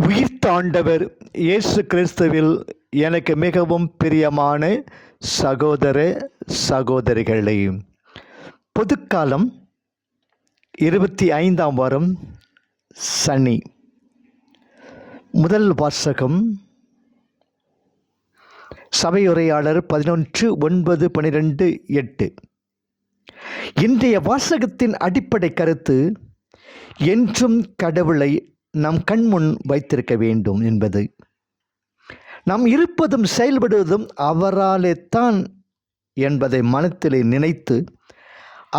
உயிர்த்தாண்டவர் இயேசு கிறிஸ்துவில் எனக்கு மிகவும் பிரியமான சகோதர சகோதரிகளே. பொதுக்காலம் இருபத்தி ஐந்தாம் வாரம் சனி. முதல் வாசகம் சபையுரையாளர் பதினொன்று ஒன்பது பனிரெண்டு எட்டு. இன்றைய வாசகத்தின் அடிப்படை கருத்து என்றும் கடவுளை நம் கண்முன் வைத்திருக்க வேண்டும் என்பது. நாம் இருப்பதும் செயல்படுவதும் அவராலே தான் என்பதை மனத்திலே நினைத்து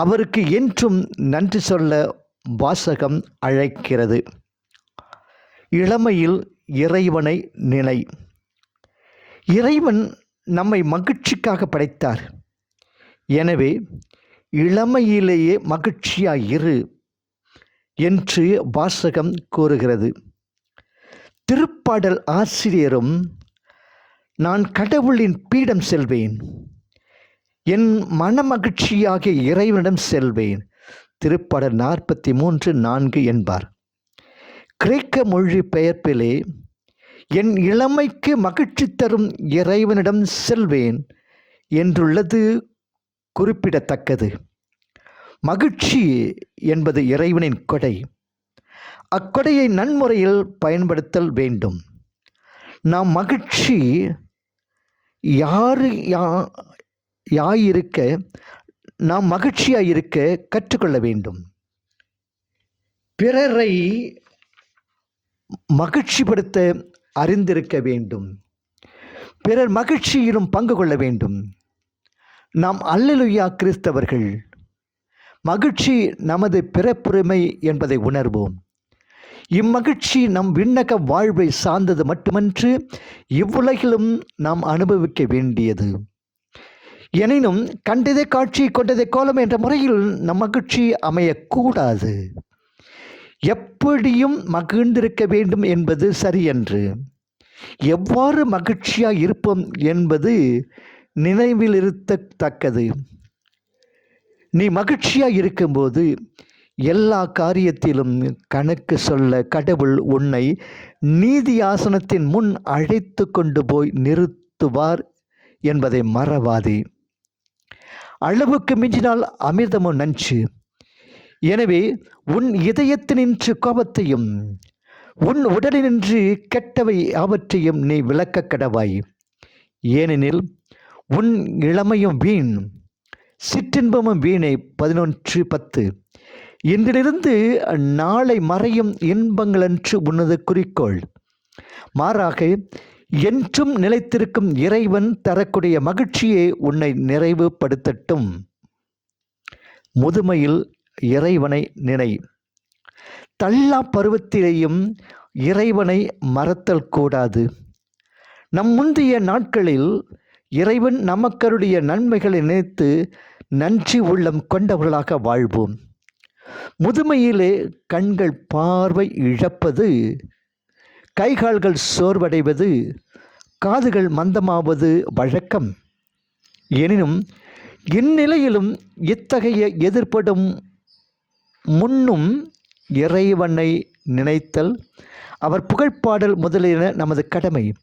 அவருக்கு என்றும் நன்றி சொல்ல வாசகம் அழைக்கிறது. இளமையில் இறைவனை நினை இறைவன் நம்மை மகிழ்ச்சிக்காக படைத்தார். எனவே இளமையிலேயே மகிழ்ச்சியாக இரு. என்று வாசகம் கூறுகிறது. திருப்பாடல் ஆசிரியரும் நான் கடவுளின் பீடம் செல்வேன். என் மனமகிழ்ச்சியாக இறைவனிடம் செல்வேன் திருப்பாடல் நாற்பத்தி மூன்று நான்கு என்பார். கிரேக்க மொழி பெயர்ப்பிலே என் இளமைக்கு மகிழ்ச்சி தரும் இறைவனிடம் செல்வேன் என்றுள்ளது குறிப்பிடத்தக்கது. மகிழ்ச்சி என்பது இறைவனின் கொடை. அக்கொடையை நன்முறையில் பயன்படுத்தல் வேண்டும். நாம் மகிழ்ச்சி யாரு யா யாயிருக்க நாம் மகிழ்ச்சியாக இருக்க கற்றுக்கொள்ள வேண்டும். பிறரை மகிழ்ச்சிப்படுத்த அறிந்திருக்க வேண்டும். பிறர் மகிழ்ச்சியிலும் பங்கு கொள்ள வேண்டும். நாம் அல்லலுயா கிறிஸ்தவர்கள். மகிழ்ச்சி நமது பிறப்புரிமை என்பதை உணர்வோம். இம்மகிழ்ச்சி நம் விண்ணக வாழ்வை சார்ந்தது மட்டுமன்று இவ்வுலகிலும் நாம் அனுபவிக்க வேண்டியது. எனினும் கண்டதே காட்சி கொண்டதே கோலம் என்ற முறையில் நம் மகிழ்ச்சி அமையக்கூடாது. எப்படியும் மகிழ்ந்திருக்க வேண்டும் என்பது சரியன்று. எவ்வாறு மகிழ்ச்சியாக இருப்போம் என்பது நினைவில் இருத்தத்தக்கது நீ மகிழ்ச்சியாக இருக்கும்போது எல்லா காரியத்திலும் கணக்கு சொல்ல கடவுள் உன்னை நீதி ஆசனத்தின் முன் அழைத்து கொண்டு போய் நிறுத்துவார் என்பதை மறவாதே. அளவுக்கு மிஞ்சினால் அமிர்தமும் நஞ்சு. எனவே உன் இதயத்தினின்று கோபத்தையும் உன் உடலினின்று கெட்டவை அவற்றையும் நீ விளக்க கடவாய். ஏனெனில் உன் இளமையும் வீண். சிற்றின்பமும் வீணை. பதினொன்று பத்து. இன்றிலிருந்து நாளை மறையும் இன்பங்களன்று உன்னது குறிக்கோள். மாறாக என்றும் நிலைத்திருக்கும் இறைவன் தரக்கூடிய மகிழ்ச்சியை உன்னை நிறைவுபடுத்தட்டும். முதுமையில் இறைவனை நினை. தள்ளா பருவத்திலேயும் இறைவனை மறத்தல் கூடாது. நம் முந்தைய நாட்களில் இறைவன் நமக்கருடைய நன்மைகளை நினைத்து நன்றி உள்ளம் கொண்டவர்களாக வாழ்வோம். முதுமையிலே கண்கள் பார்வை இழப்பது கைகால்கள் சோர்வடைவது காதுகள் மந்தமாவது வழக்கம். எனினும் இந்நிலையிலும் இத்தகைய எதிர்ப்படும் முன்னும் இறைவனை நினைத்தல் அவர் புகழ்பாடல் முதலியன நமது கடமை.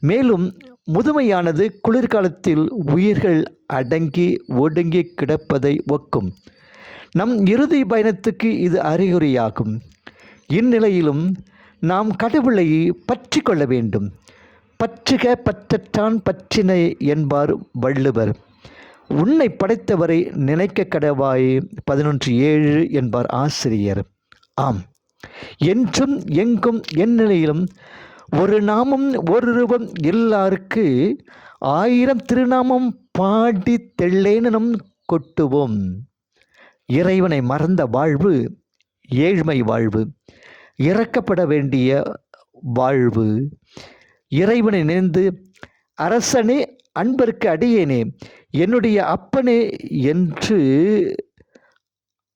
மேலும் முதுமையானது குளிர்காலத்தில் உயிர்கள் அடங்கி ஒடுங்கி கிடப்பதை ஒக்கும். நம் இறுதி பயணத்துக்கு இது அறிகுறியாகும். இந்நிலையிலும் நாம் கடவுளை பற்றி கொள்ள வேண்டும். பற்றுக பற்றற்றான் பற்றினை என்பார் வள்ளுவர். உன்னை படைத்தவரை நினைக்க கடவாய் பதினொன்று ஏழு என்பார் ஆசிரியர். ஆம். என்றும் எங்கும் என் நிலையிலும் ஒரு நாமம் ஒரு ரூபம் எல்லாருக்கு ஆயிரம் திருநாமம் பாடி தெள்ளேனும் கொட்டுவோம். இறைவனை மறந்த வாழ்வு ஏழ்மை வாழ்வு இறக்கப்பட வேண்டிய வாழ்வு. இறைவனை நினைந்து அரசனே அன்பருக்கு அடியேனே என்னுடைய அப்பனே என்று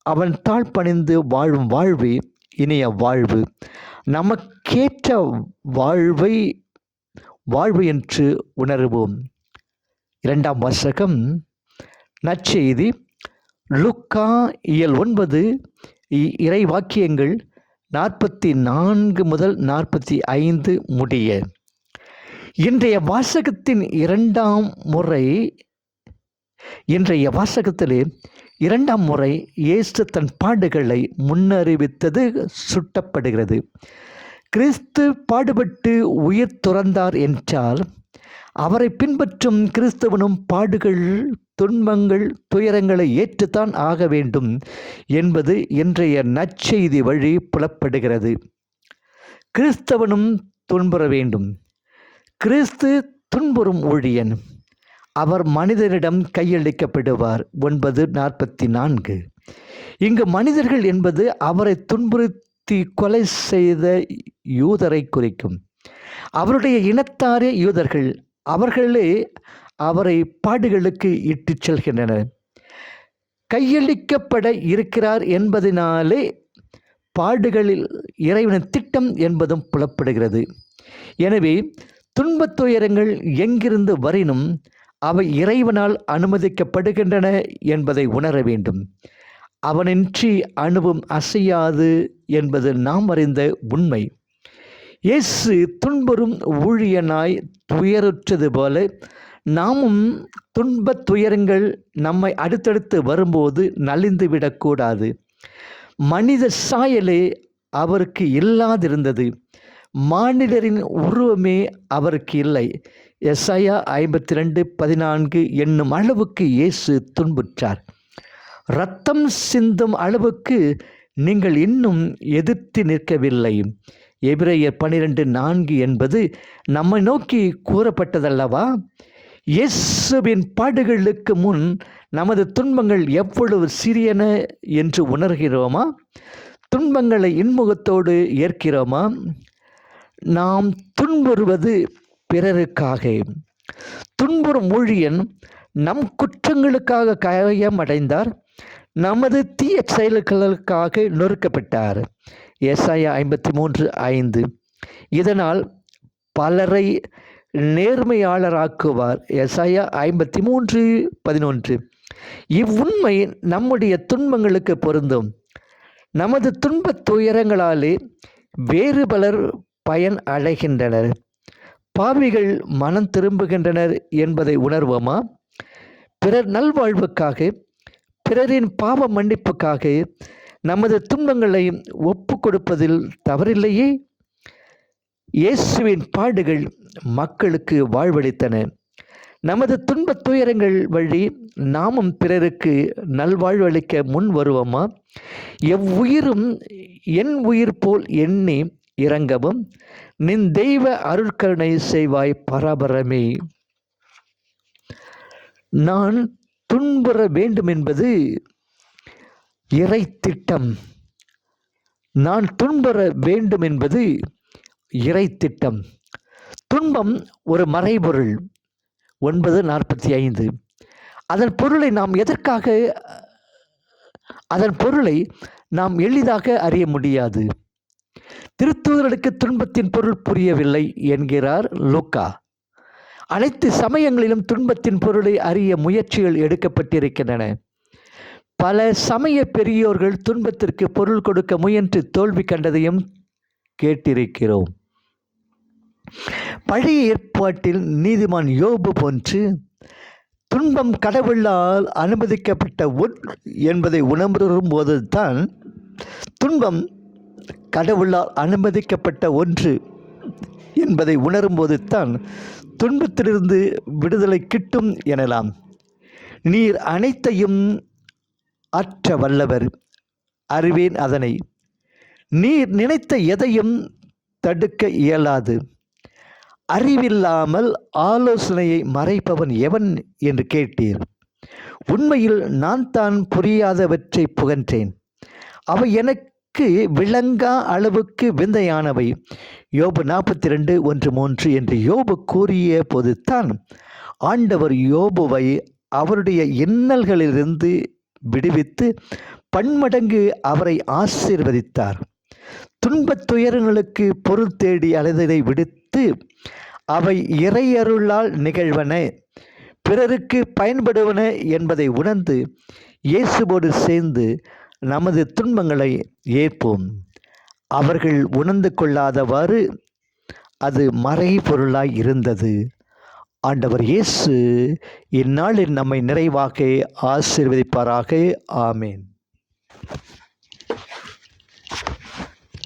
அவன் தாழ் பணிந்து வாழும் வாழ்வே இனிய வாழ்வு. நமக்கேற்ற வாழ்வை வாழ்வு என்று உணர்வோம். இரண்டாம் வாசகம் நற்செய்தி லுக்கா இயல் ஒன்பது இ- இறை வாக்கியங்கள் நாற்பத்தி நான்கு முதல் நாற்பத்தி ஐந்து முடிய. இன்றைய வாசகத்தின் இரண்டாம் முறை இன்றைய வாசகத்திலே இரண்டாம் முறை இயேசு தன் பாடுகளை முன்னறிவித்தது சுட்டப்படுகிறது. கிறிஸ்து பாடுபட்டு உயிர் துறந்தார் என்றால் அவரை பின்பற்றும் கிறிஸ்தவனும் பாடுகள் துன்பங்கள் துயரங்களை ஏற்றுத்தான் ஆக வேண்டும் என்பது இன்றைய நற்செய்தி வழி புலப்படுகிறது. கிறிஸ்தவனும் துன்புற வேண்டும். கிறிஸ்து துன்புறும் ஊழியன். அவர் மனிதரிடம் கையளிக்கப்படுவார். ஒன்பது நாற்பத்தி நான்கு இங்கு மனிதர்கள் என்பது அவரை துன்புறுத்தி கொலை செய்த யூதரை குறிக்கும். அவருடைய இனத்தாரே யூதர்கள். அவர்களே அவரை பாடுகளுக்கு இட்டுச் செல்கின்றனர். கையளிக்கப்பட இருக்கிறார் என்பதனாலே பாடுகளில் இறைவனின் திட்டம் என்பதும் புலப்படுகிறது. எனவே துன்பத் துயரங்கள் எங்கிருந்து வரினும் அவை இறைவனால் அனுமதிக்கப்படுகின்றன என்பதை உணர வேண்டும். அவனின்றி அணுவும் அசையாது என்பது நாம் அறிந்த உண்மை. இயேசு துன்புறும் ஊழியனாய் துயருற்றது போல நாமும் துன்ப துயரங்கள் நம்மை அடுத்தடுத்து வரும்போது நலிந்து விடக்கூடாது. மனித சாயலே அவருக்கு இல்லாதிருந்தது. மானிடரின் உருவமே அவருக்கு இல்லை. எஸ்ஐயா ஐம்பத்தி ரெண்டு பதினான்கு என்னும் அளவுக்கு இயேசு துன்புற்றார். ரத்தம் சிந்தும் அளவுக்கு நீங்கள் இன்னும் எதிர்த்து நிற்கவில்லை. எபிரேயர் பனிரெண்டு நான்கு என்பது நம்மை நோக்கி கூறப்பட்டதல்லவா? இயேசுவின் பாடுகளுக்கு முன் நமது துன்பங்கள் எவ்வளவு சிறியன என்று உணர்கிறோமா? துன்பங்களை இன்முகத்தோடு ஏற்கிறோமா? நாம் துன்புறுவது பிறருக்காக. துன்புறும் ஊழியன் நம் குற்றங்களுக்காக காயமடைந்தார். நமது தீய செயல்களுக்காக நொறுக்கப்பட்டார். எஸ்ஐயா ஐம்பத்தி மூன்று ஐந்து. இதனால் பலரை நேர்மையாளராக்குவார். எஸ்ஐயா ஐம்பத்தி மூன்று பதினொன்று. இவ்வுண்மை நம்முடைய துன்பங்களுக்கு பொருந்தும். நமது துன்பத் துயரங்களாலே வேறு பலர் பயன் அடைகின்றனர். பாவிகள் மனம் திரும்புகின்றனர் என்பதை உணர்வோமா? பிறர் நல்வாழ்வுக்காக பிறரின் பாவ மன்னிப்புக்காக நமது துன்பங்களை ஒப்பு கொடுப்பதில் தவறில்லையே? இயேசுவின் பாடுகள் மக்களுக்கு வாழ்வளித்தன. நமது துன்பத் துயரங்கள் வழி நாமும் பிறருக்கு நல்வாழ்வளிக்க முன் வருவோமா? எவ்வுயிரும் என் உயிர் போல் எண்ணி இறங்கவும் நின் தெய்வ அருட்கருணை செய்வாய் பரபரமே. நான் துன்புற வேண்டும் என்பது இறை திட்டம் நான் துன்புற வேண்டும் என்பது இறை திட்டம் துன்பம் ஒரு மறைபொருள். ஒன்பது நாற்பத்தி ஐந்து அதன் பொருளை நாம் எதற்காக அதன் பொருளை நாம் எளிதாக அறிய முடியாது. திருத்துவதற்கு துன்பத்தின் பொருள் புரியவில்லை என்கிறார் லூக்கா. அனைத்து சமயங்களிலும் துன்பத்தின் பொருளை அறிய முயற்சிகள் எடுக்கப்பட்டிருக்கின்றன. பல சமய பெரியோர்கள் துன்பத்திற்கு பொருள் கொடுக்க முயன்று தோல்வி கண்டதையும் கேட்டிருக்கிறோம். பழைய ஏற்பாட்டில் நீதிமான் யோபு போன்று துன்பம் கடவுளால் அனுமதிக்கப்பட்ட ஒன் என்பதை உணர்வும் போதுதான் துன்பம் கடவுளால் அனுமதிக்கப்பட்ட ஒன்று என்பதை உணரும்போது தான் துன்பத்திலிருந்து விடுதலை கிட்டும் எனலாம். நீர் அனைத்தையும் அற்ற வல்லவர் அறிவேன் அதனை. நீர் நினைத்த எதையும் தடுக்க இயலாது. அறிவில்லாமல் ஆலோசனையை மறைப்பவன் எவன் என்று கேட்டீர். உண்மையில் நான் தான் புரியாதவற்றை புகன்றேன். அவை எனக்கு விளங்கா அளவுக்கு விந்தையானவை. யோபு நாற்பத்தி ரெண்டு ஒன்று மூன்று என்று யோபு கூறிய போதுதான் ஆண்டவர் யோபுவை அவருடைய இன்னல்களிலிருந்து விடுவித்து பன்மடங்கு அவரை ஆசீர்வதித்தார். துன்பத் துயரங்களுக்கு பொருள் தேடி அலைததை விடுத்து அவை இறையருளால் நிகழ்வன பிறருக்கு பயன்படுவன என்பதை உணர்ந்து இயேசுவோடு சேர்ந்து நமது துன்பங்களை ஏற்போம். அவர்கள் உணர்ந்து கொள்ளாதவாறு அது மறைபொருளாய் இருந்தது. ஆண்டவர் இயேசு இந்நாளில் நம்மை நிறைவாக ஆசீர்வதிப்பாராக. ஆமேன்.